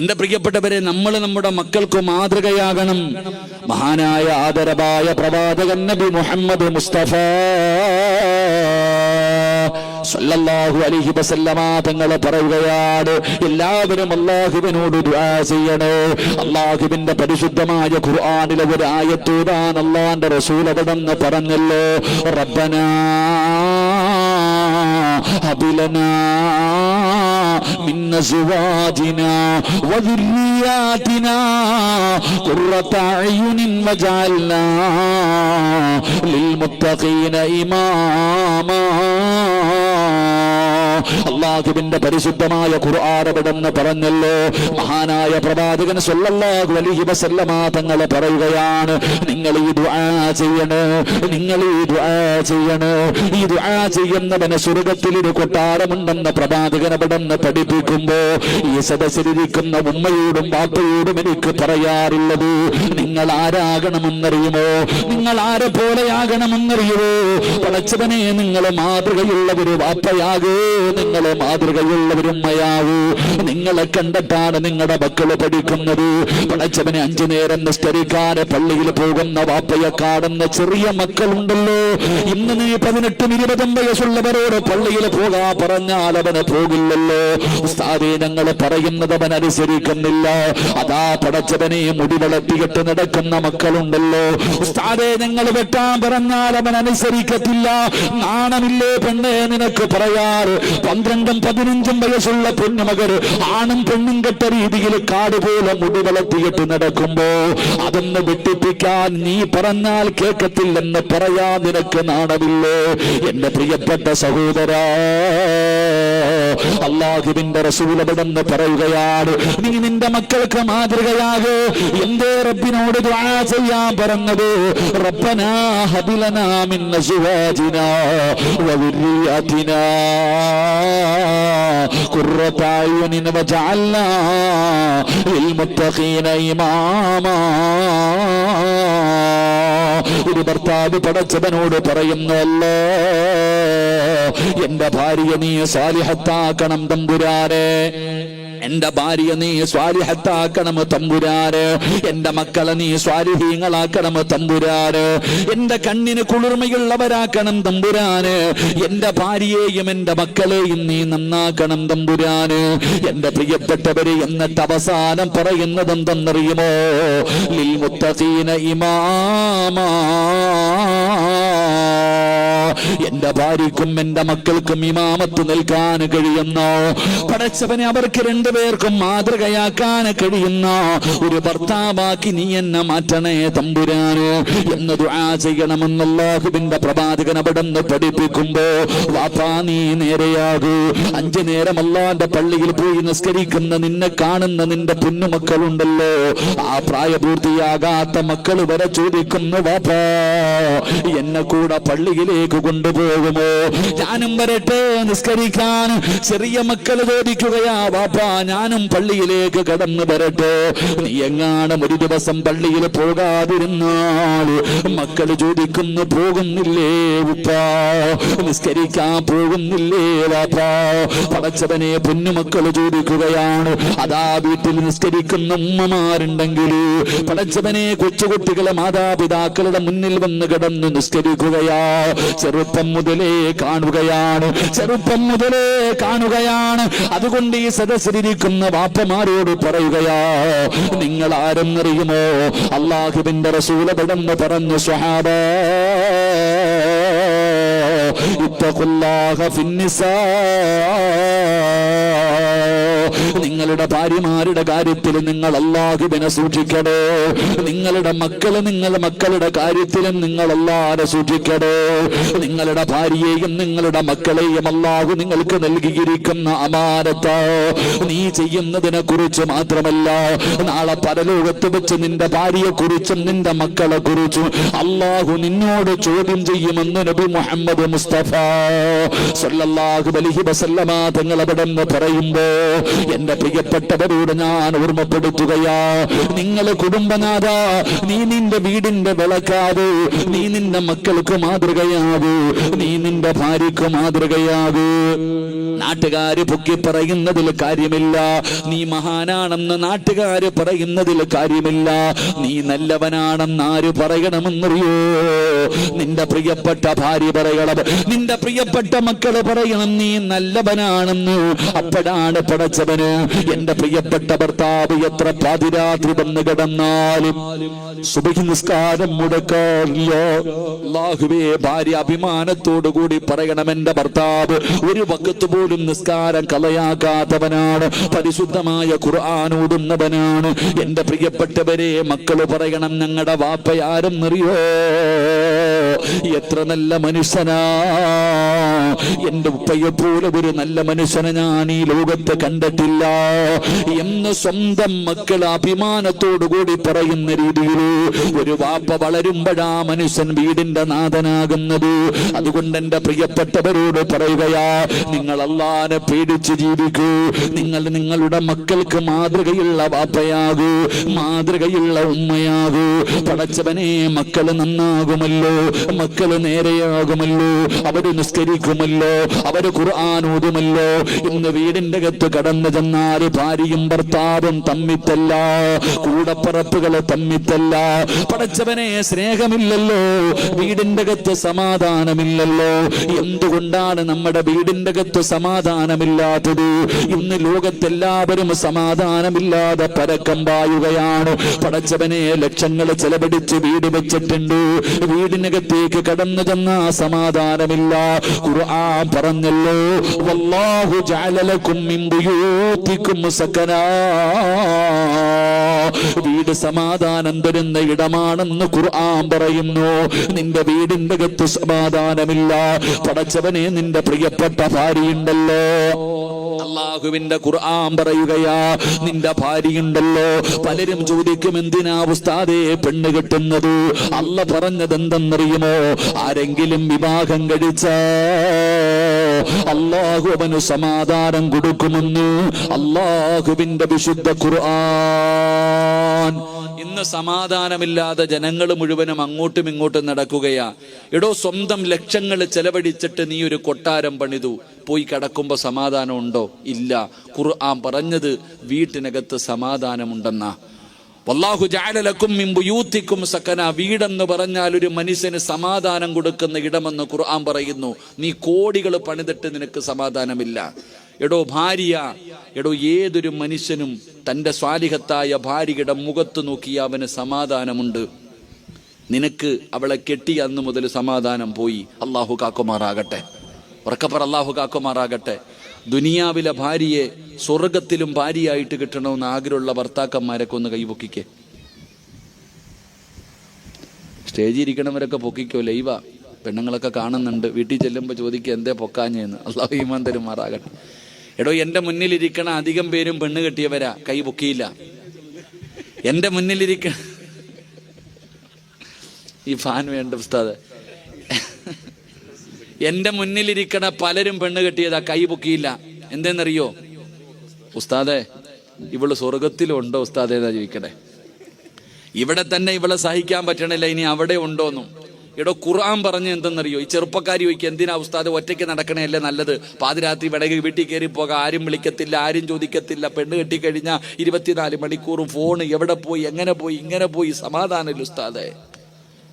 എന്റെ പ്രിയപ്പെട്ടവരെ നമ്മൾ നമ്മുടെ മക്കൾക്ക് മാതൃകയാകണം. മഹാനായ ആദരവായ പ്രവാചകൻ നബി മുഹമ്മദ് മുസ്തഫ സല്ലല്ലാഹു അലൈഹി വസല്ലമ തങ്ങൾ പറയുകയാണ് എല്ലാവരും അള്ളാഹുവിനോട് ദുആ ചെയ്യണേ. അള്ളാഹുവിന്റെ പരിശുദ്ധമായ ഖുർആനിലെ ഒരു ആയത്തൂതാൻ അള്ളാന്റെ റസൂൽ അവിടെന്ന് പറഞ്ഞല്ലോ. റബ്ബനാ ഹബിലനാ من أزواجنا وذرياتنا قرة أعين وجعلنا للمتقين إماما. അള്ളാഹുവിന്റെ പരിശുദ്ധമായ ഖുർആാനവിടെന്ന് പറഞ്ഞല്ലോ. മഹാനായ പ്രവാചകൻ വസല്ലമ തങ്ങളെ പറയുകയാണ് നിങ്ങൾ ഈ ദുആ ചെയ്യണേ നിങ്ങൾ ഈ ദുആ ചെയ്യണേ ഈ ദുആ ചെയ്യുന്നവന് സ്വർഗത്തിൽ ഒരു കൊട്ടാരമുണ്ടെന്ന് പ്രവാചകൻ അവിടെന്ന് പഠിപ്പിക്കുമ്പോ ഈ സദസ്സിലിരിക്കുന്ന ഉമ്മയോടും ബാപ്പയോടും എനിക്ക് പറയാറുള്ളത് നിങ്ങൾ ആരാകണമെന്നറിയുമോ? നിങ്ങൾ ആരെ പോലെയാകണമെന്നറിയുമോ? പടച്ചവനെ നിങ്ങൾ മാതൃകയുള്ള ഒരു വാപ്പയാകൂ നിങ്ങൾ മാതൃകയുള്ള ഒരു ഉമ്മയാകൂ നിങ്ങളെ കണ്ടിട്ടാണ് നിങ്ങളുടെ മക്കൾ പഠിക്കുന്നത്. പടച്ചവനെ അഞ്ചു നേരം നിസ്കരിക്കാതെ പള്ളിയിൽ പോകുന്ന വാപ്പയെ കാണുന്ന ചെറിയ മക്കളുണ്ടല്ലോ. ഇന്ന് നീ പതിനെട്ടും ഇരുപതും വയസ്സുള്ളവരോട് പള്ളിയിൽ പോകാ പറഞ്ഞാൽ അവന് പോകില്ലല്ലോ. ഉസ്താദേ ഞങ്ങൾ പറയുന്നത് അവൻ അനുസരിക്കുന്നില്ല. അതാ പടച്ചവനെ മുടി വളർത്തിയിട്ട് നടക്കുന്ന മക്കളുണ്ടല്ലോ. ഉസ്താദേ ഞങ്ങൾ വെട്ടാൻ പറഞ്ഞാൽ അവൻ അനുസരിക്കത്തില്ല. നാണമില്ലേ പെണ്ണേ നിനക്ക് പറയാറ്. പന്ത്രണ്ടും പതിനഞ്ചും വയസ്സുള്ള പൊന്നുമകർ ആണും പെണ്ണും കെട്ട രീതിയിൽ കാട് പോലെ മുടി വളർത്തിയിട്ട് നടക്കുമ്പോ അതൊന്ന് വെട്ടിപ്പിക്കാൻ നീ പറഞ്ഞാൽ കേൾക്കത്തില്ലെന്ന് പറയാ നിനക്ക് നാണമില്ലേ? എന്റെ പ്രിയപ്പെട്ട സഹോദരാ അള്ളാഹുവിന്റെ റസൂലവിടെന്ന് പറയുകയാണ് നീ നിന്റെ മക്കൾക്ക് മാതൃകയാകോ എന്തേ റബ്ബിനോട് ചെയ്യാൻ പറഞ്ഞത്? റബ്ബനാ ഹബിലനാ മിൻ അസ്വാജിനാ വദുരിയാതിനാ ഖുർറത وجعلنا للمتقين إماما ഒരു ഭർത്താവ് പടച്ചവനോട് പറയുന്നല്ലോ എന്റെ ഭാര്യ നീ സാലിഹത്താക്കണം തമ്പുരാനെ. എന്റെ ഭാര്യ നീ സ്വാലിഹത്താക്കണം തമ്പുരാര്? എന്റെ മക്കളെ നീ സ്വാലിഹീങ്ങളാക്കണം തമ്പുരാര്? എന്റെ കണ്ണിന് കുളിർമയുള്ളവരാക്കണം തമ്പുരാന്. എന്റെ ഭാര്യയെയും എന്റെ മക്കളെയും നീ നന്നാക്കണം തമ്പുരാന്. എന്റെ പ്രിയപ്പെട്ടവര് എന്നിട്ട് അവസാനം പറയുന്നത് എന്തെന്നറിയുമോ ലിൽ മുത്തഖീന ഇമാമാ എന്റെ ഭാര്യക്കും എന്റെ മക്കൾക്കും ഇമാമത്ത് നൽകാൻ കഴിയുന്നോ? പടച്ചവനെ അവർക്ക് രണ്ടുപേർക്കും മാതൃകയാക്കാൻ കഴിയുന്നു? ഒരു ഭർത്താവാക്കി നീ എന്നെ മാറ്റണേ തമ്പുരാന്. എന്ന് ദുആ ചെയ്യണമെന്നുള്ളാഹുവിന്റെ പ്രവാചകൻ അവിടെ നിന്ന് പഠിപ്പിക്കുമ്പോ വാപ്പാ നീ നേരെയാകൂ. അഞ്ചു നേരം അല്ലാന്റെ പള്ളിയിൽ പോയി നിസ്കരിക്കുന്ന നിന്നെ കാണുന്ന നിന്റെ പൊന്നുമക്കളുണ്ടല്ലോ. ആ പ്രായപൂർത്തിയാകാത്ത മക്കൾ വരെ ചോദിക്കുന്നു വാപ്പാ എന്നെ കൂടെ പള്ളിയിലേക്ക് കൊണ്ടുപോകുമോ? ഞാനും വരട്ടെ നിസ്കരിക്കാൻ. ചെറിയ മക്കൾ ചോദിക്കുകയാ വാപ്പാ ഞാനും പള്ളിയിലേക്ക് കടന്നു വരട്ടെ. നീ എങ്ങാനും ഒരു ദിവസം പള്ളിയിൽ പോകാതിരുന്നാൽ മക്കൾ ചോദിക്കുന്നു പോകുന്നില്ലേ ഉപ്പാ? നിസ്കരിക്കാൻ പോകുന്നില്ലേ വാപ്പാ? പടച്ചവനെ പൊന്നുമക്കൾ ചോദിക്കുകയാണ് അതാ വീട്ടിൽ നിസ്കരിക്കുന്ന ഉമ്മമാരുണ്ടെങ്കിൽ പടച്ചവനെ കൊച്ചുകുട്ടികളെ മാതാപിതാക്കളുടെ മുന്നിൽ വന്ന് കിടന്ന് നിസ്കരിക്കുകയാ. ചെറുപ്പം മുതലേ കാണുകയാണ്. ചെറുപ്പം മുതലേ കാണുകയാണ്. അതുകൊണ്ട് ഈ സദസ്സിലിരിക്കുന്ന വാപ്പമാരോട് പറയുകയാ നിങ്ങൾ ആരെന്നറിയുമോ അള്ളാഹുവിന്റെ റസൂലപടെന്ന് പറഞ്ഞു സ്വഹാബ ഇത്തഖുല്ലാഹ നിങ്ങളുടെ ഭാര്യമാരുടെ കാര്യത്തിൽ നിങ്ങൾ അള്ളാഹുബിനെ സൂക്ഷിക്കടോ നിങ്ങളുടെ മക്കൾ നിങ്ങളുടെ മക്കളുടെ കാര്യത്തിലും നിങ്ങൾ അള്ളാഹെ സൂക്ഷിക്കടോ നിങ്ങളുടെ ഭാര്യയെയും നിങ്ങളുടെ മക്കളെയും അള്ളാഹു നിങ്ങൾക്ക് നൽകിയിരിക്കുന്ന അമാനത്ത നീ ചെയ്യുന്നതിനെ കുറിച്ച് മാത്രമല്ല നാളെ പരലോകത്ത് വെച്ച് നിന്റെ ഭാര്യയെ കുറിച്ചും നിന്റെ മക്കളെ കുറിച്ചും അള്ളാഹു നിന്നോട് ചോദ്യം ചെയ്യുമെന്ന് നബി മുഹമ്മദ് മുസ്തഫ സല്ലല്ലാഹു അലൈഹി വസല്ലമ തങ്ങൾ അവിടെ നിന്ന് പറയുമ്പോ എന്റെ പ്രിയപ്പെട്ടവരോട് ഞാൻ ഓർമ്മപ്പെടുത്തുകയാ. നിങ്ങൾ കുടുംബനാഥ നീ നിന്റെ വീടിന്റെ വിളക്കാവൂ നീ നിന്റെ മക്കൾക്ക് മാതൃകയാകൂ നീ നിന്റെ ഭാര്യക്ക് മാതൃകയാകൂ നാട്ടുകാര് പൊക്കി പറയുന്നതിൽ കാര്യമില്ല. നീ മഹാനാണെന്ന് നാട്ടുകാര് പറയുന്നതിൽ കാര്യമില്ല. നീ നല്ലവനാണെന്ന് ആര് പറയണമെന്നറിയോ? നിന്റെ പ്രിയപ്പെട്ട ഭാര്യ പറയണം. നിന്റെ പ്രിയപ്പെട്ട മക്കൾ പറയണം. നീ നല്ലവനാണെന്ന്. അപ്പോഴാണ് പടച്ചവന് എന്റെ പ്രിയപ്പെട്ട ഭർത്താവ് എത്ര പാതിരാത്രി വന്ന് കിടന്നാലും സുബഹി നിസ്കാരം മുടക്കാറില്ല. ഭാര്യ അഭിമാനത്തോടു കൂടി പറയണം എന്റെ ഭർത്താവ്. ഒരു വക്കത്ത് പോലും നിസ്കാരം കളയാക്കാത്തവനാണ് പരിശുദ്ധമായ ഖുർആൻ ഓടുന്നവനാണ് എന്റെ പ്രിയപ്പെട്ടവരെ മക്കൾ പറയണം ഞങ്ങളുടെ വാപ്പയാരെന്നറിയോ എത്ര നല്ല മനുഷ്യനാ. എന്റെ ഉപ്പയെ പോലെ ഒരു നല്ല മനുഷ്യനെ ഞാൻ ഈ ലോകത്ത് കണ്ടിട്ടില്ല. എന്ന് സ്വന്തം മക്കൾ അഭിമാനത്തോടു കൂടി പറയുന്ന രീതിയിൽ ഒരു വാപ്പ വളരുമ്പോഴാ മനുഷ്യൻ വീടിന്റെ നാഥനാകുന്നത്. അതുകൊണ്ട് എന്റെ പ്രിയപ്പെട്ടവരോട് പറയുകയാ നിങ്ങൾ അള്ളാനെ പേടിച്ച് ജീവിക്കൂ. നിങ്ങൾ നിങ്ങളുടെ മക്കൾക്ക് മാതൃകയുള്ള വാപ്പയാകൂ മാതൃകയുള്ള ഉമ്മയാകൂ. പടച്ചവനെ മക്കൾ നന്നാകുമല്ലോ മക്കൾ നേരെയാകുമല്ലോ അവർ നിസ്കരിക്കുമല്ലോ അവർ ഖുർആൻ ഓതുമല്ലോ. ഇന്ന് വീടിന്റെ അകത്ത് കടന്നു ചെന്നാൽ ഭാര്യയും ഭർത്താവും തമ്മിത്തല്ല കൂടപ്പറപ്പുകളെ തമ്മിത്തല്ല. പടച്ചവനെ സ്നേഹമില്ലല്ലോ വീടിന്റെ അകത്ത് സമാധാനമില്ലല്ലോ. എന്തുകൊണ്ടാണ് നമ്മുടെ വീടിന്റെ അകത്ത് സമാധാനമില്ലാത്തത്. ഇന്ന് ലോകത്തെല്ലാവരും സമാധാനമില്ലാതെ പരക്കം പായുകയാണ്. പടച്ചവനെ ലക്ഷങ്ങൾ ചെലവഴിച്ച് വീട് വെച്ചിട്ടുണ്ട്. വീടിനകത്തേക്ക് കടന്നു ചെന്ന സമാധാനമില്ല. ഖുർആൻ പറഞ്ഞല്ലോ വല്ലാഹു ജഅലലക്കും മിൻ ബുയൂതിക്കും സകനാ. സമാധാനം തരുന്ന ഇടമാണെന്ന് ഖുർആൻ പറയുന്നു. നിന്റെ വീടിന്റെ അകത്ത് സമാധാനമില്ല. പടച്ചവനെ നിന്റെ പ്രിയപ്പെട്ട ഭാര്യയുണ്ടല്ലോ. അള്ളാഹുവിന്റെ ഖുർആൻ പറയുകയാ നിന്റെ ഭാര്യയുണ്ടല്ലോ. പലരും ചോദിക്കും എന്തിനാ ഉസ്താദെ പെണ്ണ് കിട്ടുന്നത്? അല്ല പറഞ്ഞത് എന്തെന്നറിയുമോ ആരെങ്കിലും വിവാഹം കഴിച്ച അള്ളാഹു അവന് സമാധാനം കൊടുക്കുമെന്ന് അള്ളാഹുവിന്റെ വിശുദ്ധ ഖുർആൻ ഇന്ന് സമാധാനമില്ലാതെ ജനങ്ങൾ മുഴുവനും അങ്ങോട്ടും ഇങ്ങോട്ടും നടക്കുകയാ. എടോ സ്വന്തം ലക്ഷങ്ങൾ ചെലവഴിച്ചിട്ട് നീ ഒരു കൊട്ടാരം പണിതു. പോയി കിടക്കുമ്പോൾ സമാധാനം ഉണ്ടോ? ഇല്ല. ഖുർആൻ പറഞ്ഞത് വീട്ടിനകത്ത് സമാധാനമുണ്ടെന്നാ. വല്ലാഹു ജാലലക്കും മിമ്പുയൂത്തിക്കും സക്കന വീടെന്ന് പറഞ്ഞാൽ ഒരു മനുഷ്യന് സമാധാനം കൊടുക്കുന്ന ഇടമെന്ന് ഖുർആൻ പറയുന്നു. നീ കോടികൾ പണിതിട്ട് നിനക്ക് സമാധാനമില്ല. എടോ ഭാര്യ എടോ ഏതൊരു മനുഷ്യനും തന്റെ സ്വാലിഹത്തായ ഭാര്യയുടെ മുഖത്ത് നോക്കി അവന് സമാധാനമുണ്ട്. നിനക്ക് അവളെ കെട്ടി അന്ന് മുതൽ സമാധാനം പോയി. അള്ളാഹു കാക്കുമാറാകട്ടെ. ഉറക്കപ്പറ അള്ളാഹു കാക്കുമാറാകട്ടെ. ദുനിയാവിലെ ഭാര്യയെ സ്വർഗത്തിലും ഭാര്യയായിട്ട് കിട്ടണമെന്ന് ആഗ്രഹമുള്ള ഭർത്താക്കന്മാരൊക്കെ ഒന്ന് കൈപൊക്കിക്കേ. സ്റ്റേജിൽ ഇരിക്കണവരൊക്കെ പൊക്കിക്കോ ലൈവ. പെണ്ണുങ്ങളൊക്കെ കാണുന്നുണ്ട്. വീട്ടിൽ ചെല്ലുമ്പോൾ ചോദിക്കുക എന്തേ പൊക്കാഞ്ഞെന്ന്? അള്ളാഹു ഈമാൻ തരുമാറാകട്ടെ. എടോ എന്റെ മുന്നിലിരിക്കണ അധികം പേരും പെണ്ണ് കെട്ടിയവരാ. കൈ പൊക്കിയില്ല. എന്റെ മുന്നിലിരിക്കണ ഈ ഫാൻ വേണ്ട ഉസ്താദ്. എന്റെ മുന്നിലിരിക്കണ പലരും പെണ്ണ് കെട്ടിയതാ. കൈ പൊക്കിയില്ല. എന്തെന്നറിയോ? ഉസ്താദെ ഇവൾ സ്വർഗത്തിലുണ്ടോ ഉസ്താദേ എന്നാ ചോദിക്കണേ ഇവിടെ തന്നെ ഇവളെ സഹിക്കാൻ പറ്റണില്ല. ഇനി അവിടെ ഉണ്ടോന്നും. എടോ ഖുർആൻ പറഞ്ഞ് എന്തെന്നറിയോ? ഈ ചെറുപ്പക്കാരി ചോദിക്കുക എന്തിനാ ഉസ്താദ് ഒറ്റയ്ക്ക് നടക്കണേയല്ലേ നല്ലത്? പാതിരാത്രി വിടകി വീട്ടിൽ കയറി പോകാം ആരും വിളിക്കത്തില്ല ആരും ചോദിക്കത്തില്ല. പെണ്ണ് കെട്ടിക്കഴിഞ്ഞാൽ ഇരുപത്തിനാല് മണിക്കൂറും ഫോൺ എവിടെ പോയി എങ്ങനെ പോയി ഇങ്ങനെ പോയി സമാധാനമില്ല ഉസ്താദെ.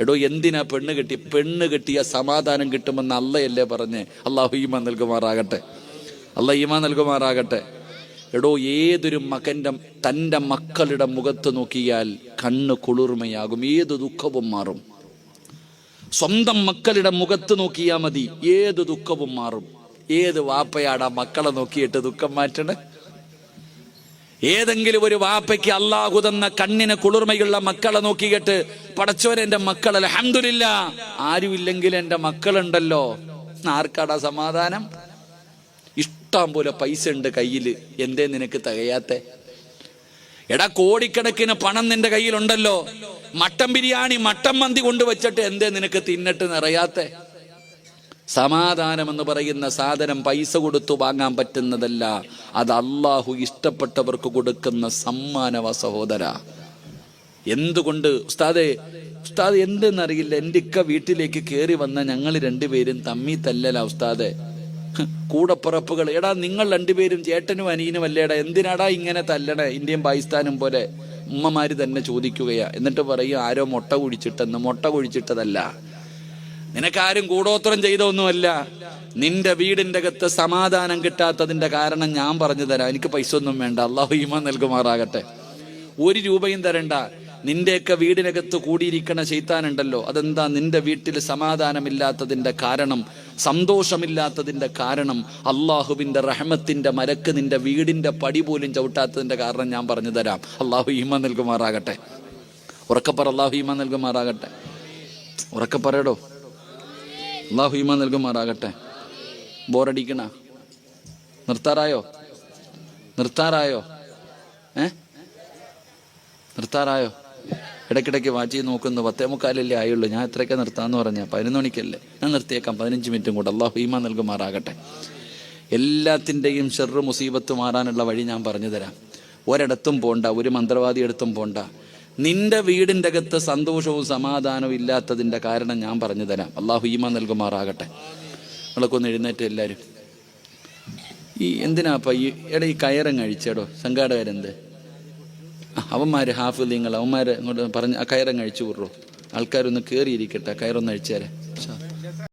എടോ എന്തിനാ പെണ്ണ് കെട്ടി പെണ്ണ് കെട്ടിയ സമാധാനം കിട്ടുമെന്ന് അല്ലയല്ലേ പറഞ്ഞ്? അള്ളാഹു ഈമാൻ നൽകുമാറാകട്ടെ. അല്ല ഈമാൻ നൽകുമാറാകട്ടെ. എടോ ഏതൊരു മകന്റെ തന്റെ മക്കളുടെ മുഖത്ത് നോക്കിയാൽ കണ്ണ് കുളിർമയാകും ഏത് ദുഃഖവും മാറും. സ്വന്തം മക്കളുടെ മുഖത്ത് നോക്കിയാൽ മതി. ഏത് ദുഃഖവും മാറും. ഏത് വാപ്പയാടാ മക്കളെ നോക്കിയിട്ട് ദുഃഖം മാറ്റണേ? ഏതെങ്കിലും ഒരു വാപ്പയ്ക്ക് അള്ളാഹു തന്ന കണ്ണിന് കുളിർമയുള്ള മക്കളെ നോക്കിയിട്ട് പടച്ചോൻ എന്റെ മക്കൾ അലഹമില്ല ആരുമില്ലെങ്കിൽ എന്റെ മക്കളുണ്ടല്ലോ. ആർക്കാടാ സമാധാനം? ഇഷ്ടം പോലെ പൈസ ഉണ്ട് കയ്യിൽ. എന്തേ നിനക്ക് തികയാത്തെ? എടാ കോടിക്കണക്കിന് പണം നിന്റെ കയ്യിലുണ്ടല്ലോ. മട്ടൻ ബിരിയാണി മട്ടൻ മന്തി കൊണ്ടുവച്ചിട്ട് എന്തേ നിനക്ക് തിന്നിട്ട് നിറയാത്തെ? സമാധാനം എന്ന് പറയുന്ന സാധനം പൈസ കൊടുത്തു വാങ്ങാൻ പറ്റുന്നതല്ല. അത് അള്ളാഹു ഇഷ്ടപ്പെട്ടവർക്ക് കൊടുക്കുന്ന സമ്മാനവ സഹോദര. എന്തുകൊണ്ട്? ഉസ്താദെ ഉസ്താദ് എന്തെന്നറിയില്ല. എന്റെ ഇക്ക വീട്ടിലേക്ക് കയറി വന്ന ഞങ്ങൾ രണ്ടുപേരും തമ്മി തല്ലല ഉസ്താദെ. കൂടപ്പിറപ്പുകൾ. എടാ നിങ്ങൾ രണ്ടുപേരും ചേട്ടനും അനിയനും അല്ലേടാ എന്തിനാടാ ഇങ്ങനെ തല്ലണേ? ഇന്ത്യയും പാകിസ്ഥാനും പോലെ ഉമ്മമാര് തന്നെ ചോദിക്കുകയാ. എന്നിട്ട് പറയും ആരോ മുട്ട കുഴിച്ചിട്ടെന്ന്. മുട്ട കുഴിച്ചിട്ടതല്ല. നിനക്കാരും കൂടോത്രം ചെയ്തൊന്നുമല്ല. നിന്റെ വീടിന്റെ അകത്ത് സമാധാനം കിട്ടാത്തതിന്റെ കാരണം ഞാൻ പറഞ്ഞു തരാം. എനിക്ക് പൈസ ഒന്നും വേണ്ട. അള്ളാഹു ഈമാൻ നൽകുമാറാകട്ടെ. ഒരു രൂപയും തരണ്ട. നിന്റെയൊക്കെ വീടിനകത്ത് കൂടിയിരിക്കണ ചെയ്ത്താനുണ്ടല്ലോ അതെന്താ? നിന്റെ വീട്ടിൽ സമാധാനമില്ലാത്തതിന്റെ കാരണം സന്തോഷമില്ലാത്തതിന്റെ കാരണം അള്ളാഹുവിന്റെ റഹമത്തിന്റെ മരക്ക് നിന്റെ വീടിന്റെ പടി പോലും ചവിട്ടാത്തതിന്റെ കാരണം ഞാൻ പറഞ്ഞു തരാം. അള്ളാഹു ഈമാൻ നൽകുമാറാകട്ടെ. ഉറക്കപ്പറ അള്ളാഹു ഈമാൻ നൽകുമാറാകട്ടെ. ഉറക്കപ്പറയടോ അള്ളാഹു ഈമാൻ നൽകുമാറാകട്ടെ. ബോറടിക്കണ. നിർത്താറായോ? നിർത്താറായോ? ഏ? നിർത്താറായോ? ഇടയ്ക്കിടയ്ക്ക് വാച്ച് നോക്കുന്നു പത്തേ മുക്കാലല്ലേ ആയുള്ളൂ. ഞാൻ എത്രയൊക്കെ നിർത്താന്ന് പറഞ്ഞാൽ പതിനൊന്ന് മണിക്കല്ലേ? ഞാൻ നിർത്തിയേക്കാം പതിനഞ്ച് മിനിറ്റും കൂടെ. അള്ളാഹു ഈമാൻ നൽകുമാറാകട്ടെ. എല്ലാത്തിന്റെയും ഷെറു മുസീബത്ത് മാറാനുള്ള വഴി ഞാൻ പറഞ്ഞു തരാം. ഒരിടത്തും പോണ്ട ഒരു മന്ത്രവാദി അടുത്തും പോണ്ട. നിന്റെ വീടിന്റെ അകത്ത് സന്തോഷവും സമാധാനവും ഇല്ലാത്തതിന്റെ കാരണം ഞാൻ പറഞ്ഞു തരാം. അള്ളാഹു ഈമാൻ നൽകുമാറാകട്ടെ. നിങ്ങളൊക്കെ ഒന്ന് എഴുന്നേറ്റ് എല്ലാവരും ഈ എന്തിനാപ്പ ഈ എടാ ഈ കയറും കഴിച്ചേടോ? സംഘാടകരെന്ത്? ആ, അവന്മാര് ഹാഫിലിങ്ങൾ അവന്മാര് ഇങ്ങോട്ട് പറഞ്ഞ് ആ കയറങ്ങ് അഴിച്ചു വിടുറോ ആൾക്കാരൊന്ന് കയറിയിരിക്കട്ടെ കയറൊന്ന് അഴിച്ചേരെ